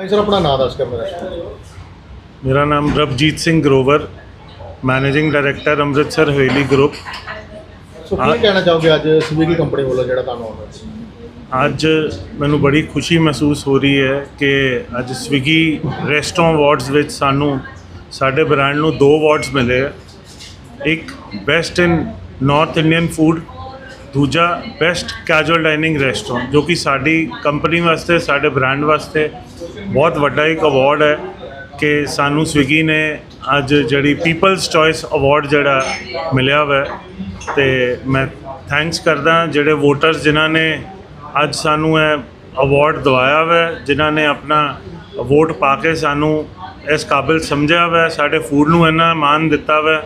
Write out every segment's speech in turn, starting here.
ਭਾਈ sir ਆਪਣਾ ਨਾਮ ਦੱਸ ਕੇ ਮੇਰਾ ਮੇਰਾ ਨਾਮ Ravjeet Singh Grover managing director Amritsar Haveli group. So. ਕੀ ਕਹਿਣਾ ਚਾਹੋਗੇ ਅੱਜ ਸਵੀਗੀ ਕੰਪਨੀ ਵੱਲੋਂ ਜਿਹੜਾ ਤੁਹਾਨੂੰ ਆਨਰ ਅੱਜ ਮੈਨੂੰ ਬੜੀ ਖੁਸ਼ੀ ਮਹਿਸੂਸ ਹੋ ਰਹੀ ਹੈ ਕਿ ਅੱਜ ਸਵਿਗੀ ਰੈਸਟੋਰੈਂਟ ਅਵਾਰਡਸ ਵਿੱਚ ਸਾਨੂੰ ਸਾਡੇ ਬ੍ਰਾਂਡ ਨੂੰ ਦੋ ਅਵਾਰਡਸ ਮਿਲੇ ਹੈ। ਇੱਕ best in north Indian food ਦੂਜਾ ਬੈਸਟ ਕੈਜੂਅਲ ਡਾਈਨਿੰਗ ਰੈਸਟੋਰੈਂਟ ਜੋ ਕਿ ਸਾਡੀ ਕੰਪਨੀ ਵਾਸਤੇ, ਸਾਡੇ ਬ੍ਰਾਂਡ ਵਾਸਤੇ ਬਹੁਤ ਵੱਡਾ ਇੱਕ ਅਵਾਰਡ ਹੈ ਕਿ ਸਾਨੂੰ ਸਵਿਗੀ ਨੇ ਅੱਜ ਜਿਹੜੀ ਪੀਪਲਸ ਚੋਇਸ ਅਵਾਰਡ ਜਿਹੜਾ ਮਿਲਿਆ ਹੋਇਆ ਹੈ। ਤੇ ਮੈਂ ਥੈਂਕਸ ਕਰਦਾ ਜਿਹੜੇ ਵੋਟਰਸ ਜਿਨ੍ਹਾਂ ਨੇ ਅੱਜ ਸਾਨੂੰ ਇਹ ਅਵਾਰਡ ਦਵਾਇਆ ਹੋਇਆ ਜਿਨ੍ਹਾਂ ਨੇ ਆਪਣਾ ਵੋਟ ਪਾ ਕੇ ਸਾਨੂੰ ਇਸ ਕਾਬਿਲ ਸਮਝਿਆ ਹੋਇਆ ਸਾਡੇ ਫੂਡ ਨੂੰ ਇੰਨਾ ਮਾਣ ਦਿੱਤਾ ਹੋਇਆ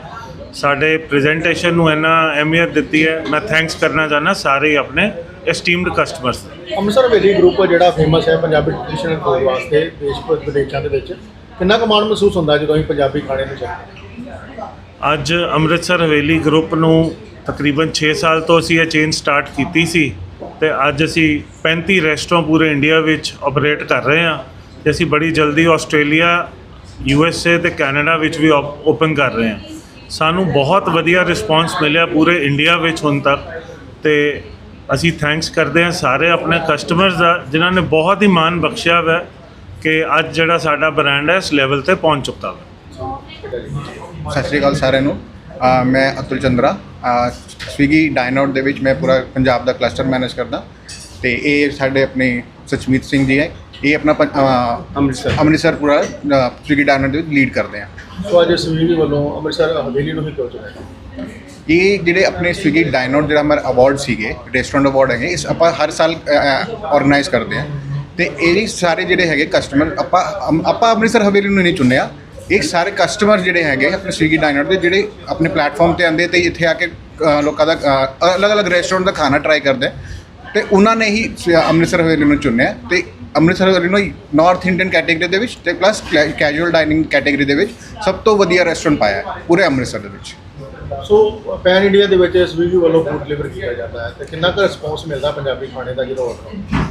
ਸਾਡੇ ਪ੍ਰੈਜੈਂਟੇਸ਼ਨ ਨੂੰ ਇੰਨਾ ਅਹਿਮੀਅਤ ਦਿੱਤੀ ਹੈ ਮੈਂ ਥੈਂਕਸ ਕਰਨਾ ਚਾਹੁੰਦਾ ਸਾਰੇ ਆਪਣੇ ਐਸਟੀਮਡ ਕਸਟਮਰਸ ਅੰਮ੍ਰਿਤਸਰ ਹਵੇਲੀ ਗਰੁੱਪ ਜਿਹੜਾ ਫੇਮਸ ਹੈ ਪੰਜਾਬੀ ਟ੍ਰੈਡੀਸ਼ਨਲ ਫੂਡ ਵਾਸਤੇ ਦੇਸ਼ ਭਰ ਵਿਦੇਸ਼ਾਂ ਦੇ ਵਿੱਚ ਕਿੰਨਾ ਕੁ ਮਾਣ ਮਹਿਸੂਸ ਹੁੰਦਾ ਜਦੋਂ ਅਸੀਂ ਪੰਜਾਬੀ ਖਾਣੇ ਨੂੰ ਚੱਖਦੇ? ਅੱਜ ਅੰਮ੍ਰਿਤਸਰ ਹਵੇਲੀ ਗਰੁੱਪ ਨੂੰ ਤਕਰੀਬਨ 6 ਸਾਲ ਤੋਂ ਅਸੀਂ ਇਹ ਚੇਨ ਸਟਾਰਟ ਕੀਤੀ ਸੀ ਤੇ ਅੱਜ ਅਸੀਂ 35 ਰੈਸਟੋਰੈਂਟ ਪੂਰੇ ਇੰਡੀਆ ਵਿੱਚ ਆਪਰੇਟ ਕਰ ਰਹੇ ਹਾਂ ਤੇ ਅਸੀਂ ਬੜੀ ਜਲਦੀ ਆਸਟ੍ਰੇਲੀਆ ਯੂ ਐਸ ਏ ਤੇ ਕੈਨੇਡਾ ਵਿੱਚ ਵੀ ਓਪਨ ਕਰ ਰਹੇ ਹਾਂ ਸਾਨੂੰ ਬਹੁਤ ਵਧੀਆ ਰਿਸਪਾਂਸ ਮਿਲਿਆ ਪੂਰੇ ਇੰਡੀਆ ਵਿੱਚ ਹੁਣ ਤੱਕ। ਤੇ ਅਸੀਂ ਥੈਂਕਸ ਕਰਦੇ ਹਾਂ ਸਾਰੇ ਆਪਣੇ ਕਸਟਮਰਸ ਦਾ ਜਿਨ੍ਹਾਂ ਨੇ ਬਹੁਤ ਹੀ ਮਾਣ ਬਖਸ਼ਿਆ ਹੋਇਆ ਹੈ ਕਿ ਅੱਜ ਜਿਹੜਾ ਸਾਡਾ ਬ੍ਰਾਂਡ ਹੈ ਇਸ ਲੈਵਲ ਤੇ ਪਹੁੰਚ ਚੁੱਕਾ ਹੈ ਸਤਿ ਸ਼੍ਰੀ ਅਕਾਲ ਸਾਰਿਆਂ ਨੂੰ। ਅ, ਮੈਂ ਅਤੁਲ ਚੰਦਰਾ। ਸਵੀਗੀ ਡਾਈਨਆਊਟ ਦੇ ਵਿੱਚ ਮੈਂ ਪੂਰਾ ਪੰਜਾਬ ਦਾ ਕਲਸਟਰ ਮੈਨੇਜ ਕਰਦਾ। ਤੇ ਇਹ ਸਾਡੇ ਆਪਣੇ ਸਚਮੀਤ ਸਿੰਘ ਜੀ ਹੈ। ਇਹ ਆਪਣਾ ਪੰ- ਅੰਮ੍ਰਿਤਸਰ। ਅੰਮ੍ਰਿਤਸਰ ਪੂਰਾ ਸਵੀਗੀ ਡਾਈਨਆਊਟ ਦੇ ਵਿੱਚ ਲੀਡ ਕਰਦੇ ਆ। ਸੋ ਅੱਜ ਸਵੀਗੀ ਵੱਲੋਂ ਅੰਮ੍ਰਿਤਸਰ ਹਵੇਲੀ ਨੂੰ ਹੀ ਕਿਉਂ ਚੁਣਿਆ ਇਹ ਜਿਹੜੇ ਆਪਣੇ ਸਵੀਗੀ ਡਾਈਨਆਊਟ ਜਿਹੜਾ ਮੇਰਾ ਅਵਾਰਡ ਸੀਗੇ ਰੈਸਟੋਰੈਂਟ ਅਵਾਰਡ ਹੈਗੇ ਇਸ ਆਪਾਂ ਹਰ ਸਾਲ ਆਰਗੇਨਾਈਜ਼ ਕਰਦੇ ਆ। ਤੇ ਇਹ ਸਾਰੇ ਜਿਹੜੇ ਹੈਗੇ ਕਸਟਮਰ ਆਪਾਂ ਅਮ- ਆਪਾਂ ਅੰਮ੍ਰਿਤਸਰ ਹਵੇਲੀ ਨੂੰ ਨਹੀਂ ਚੁਣਿਆ। ਇਹ ਸਾਰੇ ਕਸਟਮਰ ਜਿਹੜੇ ਹੈਗੇ ਆਪਣੇ ਸਵੀਗੀ ਡਾਈਨਆਊਟ ਦੇ ਜਿਹੜੇ ਆਪਣੇ ਪਲੇਟਫਾਰਮ ਤੇ ਆਉਂਦੇ ਤੇ ਇੱਥੇ ਆ ਕੇ ਅ, ਲੋਕਾਂ ਦਾ ਅ, ਅਲੱਗ-ਅਲੱਗ ਰੈਸਟੋਰੈਂਟ ਦਾ ਖਾਣਾ ਟਰਾਈ ਕਰਦੇ ਆ। ਤੇ ਉਹਨਾਂ ਨੇ ਹੀ ਸ- ਅੰਮ੍ਰਿਤਸਰ ਹਵੇਲੀ ਨੂੰ ਚੁਣਿਆ ਤੇ ਅੰਮ੍ਰਿਤਸਰ ਹਵੇਲੀ ਨੂੰ ਨਾਰਥ ਇੰਡੀਅਨ ਕੈਟੇਗਰੀ ਦੇ ਵਿੱਚ ਤੇ ਪਲੱਸ ਕੈਜੂਅਲ ਡਾਈਨਿੰਗ ਕੈਟੇਗਰੀ ਦੇ ਵਿੱਚ ਸਭ ਤੋਂ ਵਧੀਆ ਰੈਸਟੋਰੈਂਟ ਪਾਇਆ ਹੈ ਪੂਰੇ ਅੰਮ੍ਰਿਤਸਰ ਦੇ ਵਿੱਚ। ਸੋ ਪੈਨ ਇੰਡੀਆ ਦੇ ਵਿੱਚ ਸਵੀਗੀ ਵੱਲੋਂ ਫੂਡ ਡਿਲੀਵਰ ਕੀਤਾ ਜਾਂਦਾ ਹੈ ਤੇ ਕਿੰਨਾ ਕੁ ਰਿਸਪੌਂਸ ਮਿਲਦਾ ਪੰਜਾਬੀ ਖਾਣੇ ਦਾ ਜਦੋਂ ਆਰਡਰ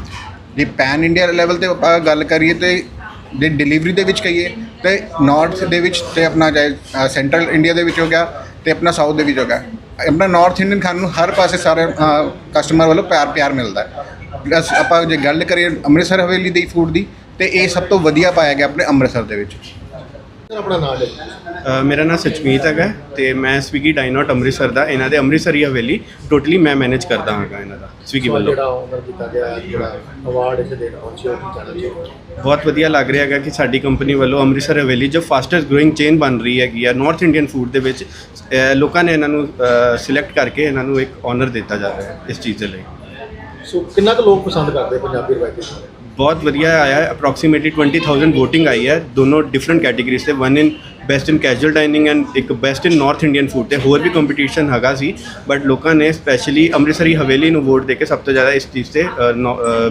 ਜੇ ਪੈਨ ਇੰਡੀਆ ਲੈਵਲ ਤੇ ਆਪਾਂ ਗੱਲ ਕਰੀਏ ਤੇ ਜੇ ਡਿਲੀਵਰੀ ਦੇ ਵਿੱਚ ਕਹੀਏ ਤੇ ਨਾਰਥ ਦੇ ਵਿੱਚ ਤੇ ਆਪਣਾ ਸੈਂਟਰਲ ਇੰਡੀਆ ਦੇ ਵਿੱਚ ਹੋ ਗਿਆ ਤੇ ਆਪਣਾ ਸਾਊਥ ਦੇ ਵਿੱਚ ਹੋ ਗਿਆ। ਆਪਣਾ ਨਾਰਥ ਇੰਡੀਅਨ ਖਾਣ ਨੂੰ ਹਰ ਪਾਸੇ ਸਾਰੇ ਕਸਟਮਰ ਵੱਲੋਂ ਪਿਆਰ ਪਿਆਰ ਮਿਲਦਾ ਹੈ। ਪਲੱਸ ਆਪਾਂ ਜੇ ਗੱਲ ਕਰੀਏ ਅੰਮ੍ਰਿਤਸਰ ਹਵੇਲੀ ਦੇ ਫੂਡ ਦੀ, ਤੇ ਇਹ ਸਭ ਤੋਂ ਵਧੀਆ ਪਾਇਆ ਗਿਆ ਆਪਣੇ ਅੰਮ੍ਰਿਤਸਰ ਦੇ ਵਿੱਚ। ਸਰ ਆਪਣਾ ਨਾਮ ਲੈ ਮੇਰਾ ਨਾਮ ਸਚਮੀਤ ਹੈਗਾ ਤੇ ਮੈਂ ਸਵਿਗੀ ਡਾਈਨੋਟ ਅੰਮ੍ਰਿਤਸਰ ਦਾ ਇਹਨਾਂ ਦੇ ਅੰਮ੍ਰਿਤਸਰੀ ਹਵੇਲੀ। ਟੋਟਲੀ ਮੈਂ ਮੈਨੇਜ ਕਰਦਾ ਹਾਂਗਾ ਇਹਨਾਂ ਦਾ ਸਵਿਗੀ ਵੱਲੋਂ। ਜਿਹੜਾ ਆਨਰ ਕੀਤਾ ਗਿਆ ਜਿਹੜਾ ਅਵਾਰਡ ਇੱਥੇ ਦੇਣਾ ਪਹੁੰਚੇ ਉਹ ਕੀ ਕਹਿਣਾ ਚਾਹੋਗੇ ਬਹੁਤ ਵਧੀਆ ਲੱਗ ਰਿਹਾ ਹੈਗਾ ਕਿ ਸਾਡੀ ਕੰਪਨੀ ਵੱਲੋਂ ਅੰਮ੍ਰਿਤਸਰ ਹਵੇਲੀ ਜੋ ਫਾਸਟੈਸਟ ਗਰੋਇੰਗ ਚੇਨ ਬਣ ਰਹੀ ਹੈਗੀ ਆ ਨਾਰਥ ਇੰਡੀਅਨ ਫੂਡ ਦੇ ਵਿੱਚ ਲੋਕਾਂ ਨੇ ਇਹਨਾਂ ਨੂੰ ਸਿਲੈਕਟ ਕਰਕੇ ਇਹਨਾਂ ਨੂੰ ਇੱਕ ਆਨਰ ਦਿੱਤਾ ਜਾ ਰਿਹਾ ਹੈ ਇਸ ਚੀਜ਼ ਦੇ ਲਈ। ਸੋ ਕਿੰਨਾ ਕੁ ਲੋਕ ਪਸੰਦ ਕਰਦੇ ਪੰਜਾਬੀ ਰਵਾਇਤੀ? ਬਹੁਤ ਵਧੀਆ ਆਇਆ ਹੈ। ਅਪਰੋਕਸੀਮੇਟਲੀ 20000 VOTING ਆਈ ਹੈ। ਦੋਨੋਂ ਡਿਫਰੈਂਟ ਕੈਟਾਗਰੀਜ਼ ਤੇ one in best in casual dining and ਇੱਕ best in north Indian food ਤੇ। ਹੋਰ ਵੀ ਕੰਪੀਟੀਸ਼ਨ ਹੈਗਾ ਸੀ ਬਟ ਲੋਕਾਂ ਨੇ ਸਪੈਸ਼ਲੀ ਅੰਮ੍ਰਿਤਸਰੀ ਹਵੇਲੀ ਨੂੰ ਵੋਟ ਦੇ ਕੇ ਸਭ ਤੋਂ ਜ਼ਿਆਦਾ ਇਸ ਚੀਜ਼ ਤੇ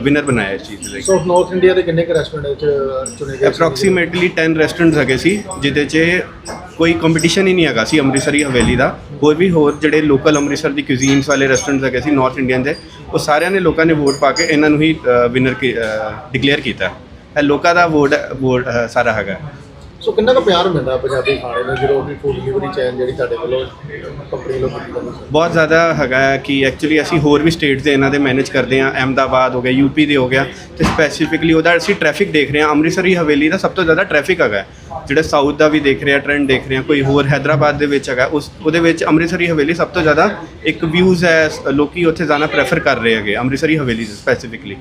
ਵਿਨਰ ਬਣਾਇਆ ਇਸ ਚੀਜ਼ ਦੇ ਸੋ ਨਾਰਥ ਇੰਡੀਆ ਦੇ ਕਿੰਨੇ ਕੁ ਰੈਸਟੋਰੈਂਟ ਚੁਣੇ ਗਏ ਅਪਰੋਕਸੀਮੇਟਲੀ 10 ਰੈਸਟੋਰੈਂਟਸ ਹੈਗੇ ਸੀ ਜਿਹਦੇ 'ਚ ਕੋਈ ਕੰਪੀਟੀਸ਼ਨ ਹੀ ਨਹੀਂ ਹੈਗਾ ਸੀ ਅੰਮ੍ਰਿਤਸਰੀ ਹਵੇਲੀ ਦਾ। ਹੋਰ ਵੀ ਹੋਰ ਜਿਹੜੇ ਲੋਕਲ ਅੰਮ੍ਰਿਤਸਰ ਦੀ ਕੁਜ਼ੀਨਸ ਵਾਲੇ ਰੈਸਟੋਰੈਂਟਸ ਹੈਗੇ ਸੀ ਨਾਰਥ ਇੰਡੀਅਨ ਦੇ ਉਹ ਸਾਰਿਆਂ ਨੇ ਲੋਕਾਂ ਨੇ ਵੋਟ ਪਾ ਕੇ ਇਹਨਾਂ ਨੂੰ ਹੀ ਵਿਨਰ ਡਿਕਲੇਅਰ ਕੀਤਾ। ਇਹ ਲੋਕਾਂ ਦਾ ਵੋਟ ਵੋਟ ਸਾਰਾ ਹੈਗਾ। ਸੋ ਕਿੰਨਾ ਕੁ ਪਿਆਰ ਮਿਲਦਾ ਪੰਜਾਬੀ ਖਾਣੇ ਨੂੰ, ਜਦੋਂ ਕਿ ਫੂਡ ਡਿਲੀਵਰੀ ਚੈਨ ਜਿਹੜੀ ਤੁਹਾਡੇ ਵੱਲੋਂ ਕੰਪਨੀ ਵੱਲੋਂ ਕੀਤੀ ਜਾਂਦੀ ਹੈ ਬਹੁਤ ਜ਼ਿਆਦਾ ਹੈਗਾ ਹੈ ਕਿ ਐਕਚੁਅਲੀ ਅਸੀਂ ਹੋਰ ਵੀ ਸਟੇਟਸ ਦੇ ਇਹਨਾਂ ਦੇ ਮੈਨੇਜ ਕਰਦੇ ਹਾਂ, ਅਹਿਮਦਾਬਾਦ ਹੋ ਗਿਆ ਯੂਪੀ ਦੇ ਹੋ ਗਿਆ, ਤੇ ਸਪੈਸੀਫਿਕਲੀ ਉਹਦਾ ਅਸੀਂ ਟ੍ਰੈਫਿਕ ਦੇਖ ਰਹੇ ਹਾਂ, ਅੰਮ੍ਰਿਤਸਰੀ, ਹਵੇਲੀ ਦਾ ਸਭ ਤੋਂ ਜ਼ਿਆਦਾ ਟ੍ਰੈਫਿਕ ਹੈਗਾ ਹੈ। ਜਿਹੜਾ ਸਾਊਥ ਦਾ ਵੀ ਦੇਖ ਰਿਹਾ ਆ ਟ੍ਰੈਂਡ ਦੇਖ ਰਹੇ ਆ ਕੋਈ ਹੋਰ ਹੈਦਰਾਬਾਦ ਦੇ ਵਿੱਚ ਹੈਗਾ, ਉਸ, ਉਹਦੇ ਵਿੱਚ ਅੰਮ੍ਰਿਤਸਰੀ, ਹਵੇਲੀ ਸਭ ਤੋਂ ਜ਼ਿਆਦਾ ਇੱਕ ਵਿਊਜ਼ ਹੈ, ਲੋਕੀ ਉੱਥੇ ਜਾਣਾ ਪ੍ਰੈਫਰ ਕਰ ਰਹੇ ਹੈਗੇ, ਅੰਮ੍ਰਿਤਸਰੀ, ਹਵੇਲੀ ਸਪੈਸੀਫਿਕਲੀ